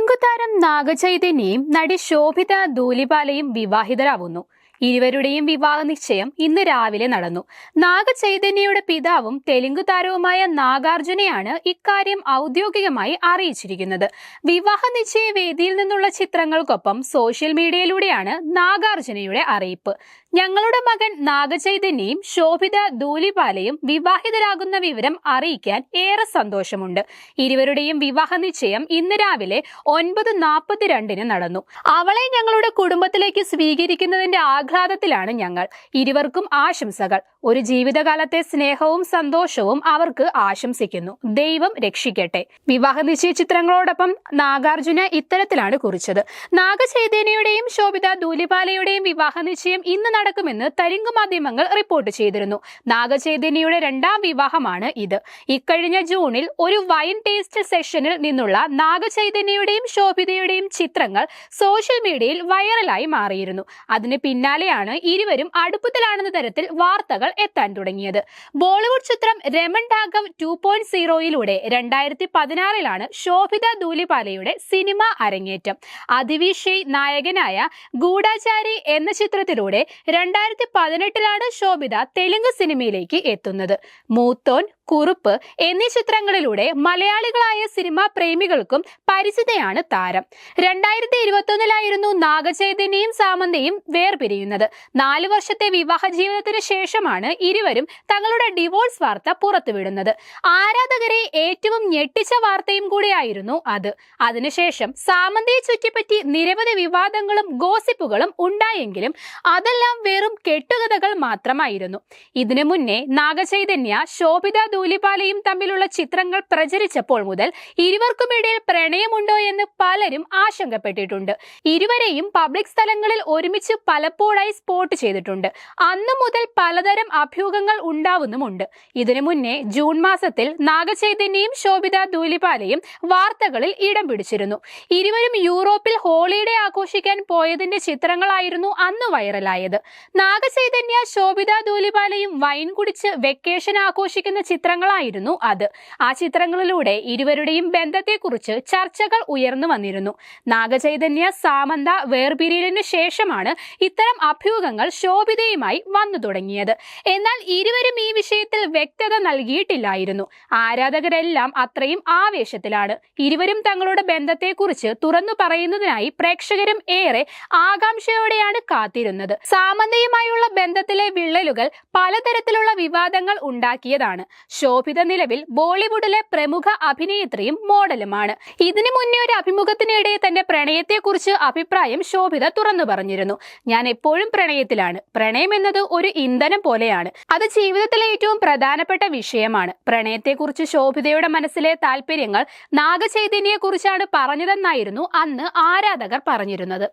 തെലുങ്കു താരം നാഗചൈതന്യയും നടി ശോഭിത ധൂലിപാലയും വിവാഹിതരാവുന്നു. ഇരുവരുടെയും വിവാഹ നിശ്ചയം ഇന്ന് രാവിലെ നടന്നു. നാഗചൈതന്യയുടെ പിതാവും തെലുങ്ക് താരവുമായ നാഗാർജുനയാണ് ഇക്കാര്യം ഔദ്യോഗികമായി അറിയിച്ചിരിക്കുന്നത്. വിവാഹ നിശ്ചയ വേദിയിൽ നിന്നുള്ള ചിത്രങ്ങൾക്കൊപ്പം സോഷ്യൽ മീഡിയയിലൂടെയാണ് നാഗാർജുനയുടെ അറിയിപ്പ്. ഞങ്ങളുടെ മകൻ നാഗചൈതന്യയും ശോഭിത ധൂലിപാലയും വിവാഹിതരാകുന്ന വിവരം അറിയിക്കാൻ ഏറെ സന്തോഷമുണ്ട്. ഇരുവരുടെയും വിവാഹ നിശ്ചയം ഇന്ന് രാവിലെ ഒൻപത് നാൽപ്പത്തിരണ്ടിന് നടന്നു. അവളെ ഞങ്ങളുടെ കുടുംബത്തിലേക്ക് സ്വീകരിക്കുന്നതിന്റെ ആഹ്ലാദത്തിലാണ് ഞങ്ങൾ. ഇരുവർക്കും ആശംസകൾ. ഒരു ജീവിതകാലത്തെ സ്നേഹവും സന്തോഷവും അവർക്ക് ആശംസിക്കുന്നു. ദൈവം രക്ഷിക്കട്ടെ. വിവാഹ നിശ്ചയ ചിത്രങ്ങളോടൊപ്പം നാഗാർജുന ഇത്തരത്തിലാണ് കുറിച്ചത്. നാഗചൈതന്യയുടെയും ശോഭിത ദൂലിപാലയുടെയും വിവാഹ നിശ്ചയം ഇന്ന് നടക്കുമെന്ന് തരിങ്ക് മാധ്യമങ്ങൾ റിപ്പോർട്ട് ചെയ്തിരുന്നു. നാഗചൈതന്യയുടെ രണ്ടാം വിവാഹമാണ് ഇത്. ഇക്കഴിഞ്ഞ ജൂണിൽ ഒരു വൈൻ ടേസ്റ്റ് സെഷനിൽ നിന്നുള്ള നാഗചൈതന്യയുടെയും ശോഭിതയുടെയും ചിത്രങ്ങൾ സോഷ്യൽ മീഡിയയിൽ വൈറലായി മാറിയിരുന്നു. അതിന് പിന്നാലെയാണ് ഇരുവരും അടുപ്പത്തിലാണെന്ന തരത്തിൽ വാർത്തകൾ എത്താൻ തുടങ്ങിയത്. ബോളിവുഡ് ചിത്രം രമൺ ഡാഗം ടു പോയിന്റ് സീറോയിലൂടെ രണ്ടായിരത്തി പതിനാറിലാണ് ശോഭിത ധൂലിപാലയുടെ സിനിമ അരങ്ങേറ്റം. അതിവിഷി നായകനായ ഗൂഢാചാരി എന്ന ചിത്രത്തിലൂടെ രണ്ടായിരത്തി പതിനെട്ടിലാണ് ശോഭിത തെലുങ്ക് സിനിമയിലേക്ക് എത്തുന്നത്. മൂത്തോൻ കുറുപ്പ് എന്നീ ചിത്രങ്ങളിലൂടെ മലയാളികളായ സിനിമാ പ്രേമികൾക്കും പരിചിതയാണ് താരം. രണ്ടായിരത്തി ഇരുപത്തൊന്നിലായിരുന്നു നാഗചൈതന്യയും സാമന്തയും വേർപിരിയുന്നത്. നാലു വർഷത്തെ വിവാഹ ജീവിതത്തിന് ശേഷമാണ് ഇരുവരും തങ്ങളുടെ ഡിവോഴ്സ് വാർത്ത പുറത്തുവിടുന്നത്. ആരാധകരെ ഏറ്റവും ഞെട്ടിച്ച വാർത്തയും കൂടിയായിരുന്നു അത്. അതിനുശേഷം സാമന്തയെ ചുറ്റിപ്പറ്റി നിരവധി വിവാദങ്ങളും ഗോസിപ്പുകളും ഉണ്ടായെങ്കിലും അതെല്ലാം വെറും കെട്ടുകഥകൾ മാത്രമായിരുന്നു. ഇതിനു മുന്നേ നാഗചൈതന്യ ശോഭിത ദൂലിപാലയും തമ്മിലുള്ള ചിത്രങ്ങൾ പ്രചരിച്ചപ്പോൾ മുതൽ ഇരുവർക്കുമിടയിൽ പ്രണയമുണ്ടോ എന്ന് പലരും ആശങ്കപ്പെട്ടിട്ടുണ്ട്. ഇരുവരെയും പബ്ലിക് സ്ഥലങ്ങളിൽ ഒരുമിച്ച് പലപ്പോഴായി സ്പോട്ട് ചെയ്തിട്ടുണ്ട്. അന്നു മുതൽ പലതരം അഭ്യൂഹങ്ങൾ ഉണ്ടാവുന്നുമുണ്ട്. ഇതിനു മുന്നേ ജൂൺ മാസത്തിൽ നാഗചൈതന്യയും ശോഭിത ധൂലിപാലയും വാർത്തകളിൽ ഇടം പിടിച്ചിരുന്നു. ഇരുവരും യൂറോപ്പിൽ ഹോളിഡേ ആഘോഷിക്കാൻ പോയതിന്റെ ചിത്രങ്ങളായിരുന്നു അന്ന് വൈറലായത്. നാഗചൈതന്യ ശോഭിത ധൂലിപാലയും വൈൻ കുടിച്ച് വെക്കേഷൻ ആഘോഷിക്കുന്ന ചിത്രങ്ങളായിരുന്നു അത്. ആ ചിത്രങ്ങളിലൂടെ ഇരുവരുടെയും ബന്ധത്തെക്കുറിച്ച് ചർച്ചകൾ ഉയർന്നു വന്നിരുന്നു. നാഗചൈതന്യ സാമന്ത വേർപിരിയലിനു ശേഷമാണ് ഇത്തരം അഭ്യൂഹങ്ങൾ ശോഭിതയുമായി വന്നു തുടങ്ങിയത്. എന്നാൽ ഇരുവരും ഈ വിഷയത്തിൽ വ്യക്തത നൽകിയിട്ടില്ലായിരുന്നു. ആരാധകരെല്ലാം അത്രയും ആവേശത്തിലാണ്. ഇരുവരും തങ്ങളുടെ ബന്ധത്തെക്കുറിച്ച് തുറന്നു പറയുന്നതിനായി പ്രേക്ഷകരും ഏറെ ആകാംക്ഷയോടെയാണ് കാത്തിരുന്നത്. സാമന്തയുമായുള്ള ബന്ധത്തിലെ വിള്ളലുകൾ പലതരത്തിലുള്ള വിവാദങ്ങൾ ഉണ്ടാക്കിയതാണ്. ശോഭിത നിലവിൽ ബോളിവുഡിലെ പ്രമുഖ അഭിനേത്രിയും മോഡലുമാണ്. ഇതിനു മുന്നേ ഒരു അഭിമുഖത്തിനിടെ തന്റെ പ്രണയത്തെക്കുറിച്ച് അഭിപ്രായം ശോഭിത തുറന്നു പറഞ്ഞിരുന്നു. ഞാൻ എപ്പോഴും പ്രണയത്തിലാണ്. പ്രണയം എന്നത് ഒരു ഇന്ധനം ശോഭിതയാണ് അത് ജീവിതത്തിലെ ഏറ്റവും പ്രധാനപ്പെട്ട വിഷയമാണ്. പ്രണയത്തെക്കുറിച്ച് ശോഭിതയുടെ മനസ്സിലെ താല്പര്യങ്ങൾ നാഗചൈതന്യയെക്കുറിച്ചാണ് പറഞ്ഞതെന്നായിരുന്നു അന്ന് ആരാധകർ പറഞ്ഞിരുന്നത്.